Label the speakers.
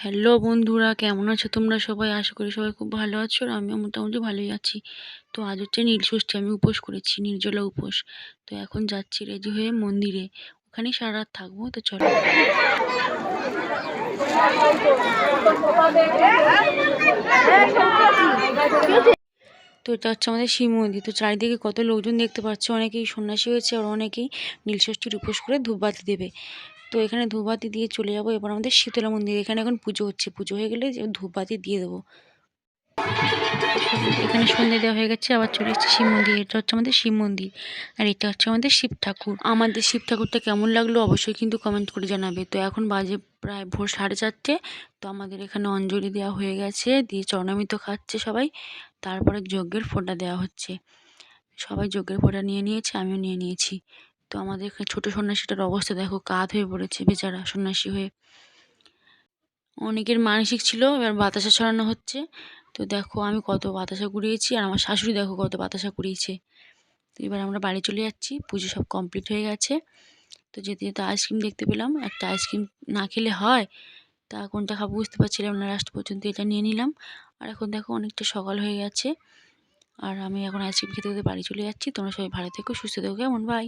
Speaker 1: Hello বন্ধুরা, কেমন আছো তোমরা সবাই? আশা করি সবাই খুব ভালো আছো আর আমিও মোটামুটি ভালোই আছি। তো আজ হচ্ছে নীলষষ্ঠী আমি উপোস করেছি, নির্জলা উপোস। তো এখন যাচ্ছি রেডি হয়ে মন্দিরে। ওখানে সারা রাত থাকব, তো চলো। তো এটা হচ্ছে আমাদের শিব মন্দির। তো চারিদিকে কত লোকজন দেখতে পাচ্ছে, অনেকেই সন্ন্যাসী হয়েছে আর অনেকেই নীলষষ্ঠীর উপোস করে ধূপবাতি দেবে। তো এখানে ধূপবাতি দিয়ে চলে যাব, এবার আমাদের শীতলা মন্দির। এখানে এখন পুজো হচ্ছে, পুজো হয়ে গেলে ধূপবাতি দিয়ে দেবো। এখানে সন্ধ্যে দেওয়া হয়ে গেছে, আবার চলে এসেছে শিব মন্দির। এটা হচ্ছে আমাদের শিব মন্দির আর এটা হচ্ছে আমাদের শিব ঠাকুর। আমাদের শিব ঠাকুরটা কেমন লাগল অবশ্যই কিন্তু কমেন্ট করে জানাবে। তো এখন বাজে প্রায় ভোর সাড়ে চারটে, তো আমাদের এখানে অঞ্জলি দেওয়া হয়ে গেছে, দিয়ে চরণামৃত খাচ্ছে সবাই, তারপরে যজ্ঞের ফোঁটা দেওয়া হচ্ছে। সবাই যজ্ঞের ফোঁটা নিয়ে নিয়েছে, আমিও নিয়ে নিয়েছি। তো আমাদের এখানে ছোটো সন্ন্যাসীটার অবস্থা দেখো, কাত হয়ে পড়েছে, বেচারা সন্ন্যাসী হয়ে। অনেকের মানসিক ছিল, এবার বাতাসা ছড়ানো হচ্ছে তো দেখো আমি কত বাতাসা কুড়িয়েছি আর আমার শাশুড়ি দেখো কত বাতাসা কুড়িয়েছে। তো এবার আমরা বাড়ি চলে যাচ্ছি, পুজো সব কমপ্লিট হয়ে গেছে। তো যেতে যেতে আইসক্রিম দেখতে পেলাম, একটা আইসক্রিম না খেলে হয়, তা কোনটা খাব বুঝতে পারছিলাম না লাস্ট পর্যন্ত এটা নিয়ে নিলাম। আর এখন দেখো অনেকটা সকাল হয়ে গেছে, আর আমি এখন আইসক্রিম খেতে খেতে বাড়ি চলে যাচ্ছি। তোমরা সবাই ভালো থেকো, সুস্থ থেকো, কেমন? বাই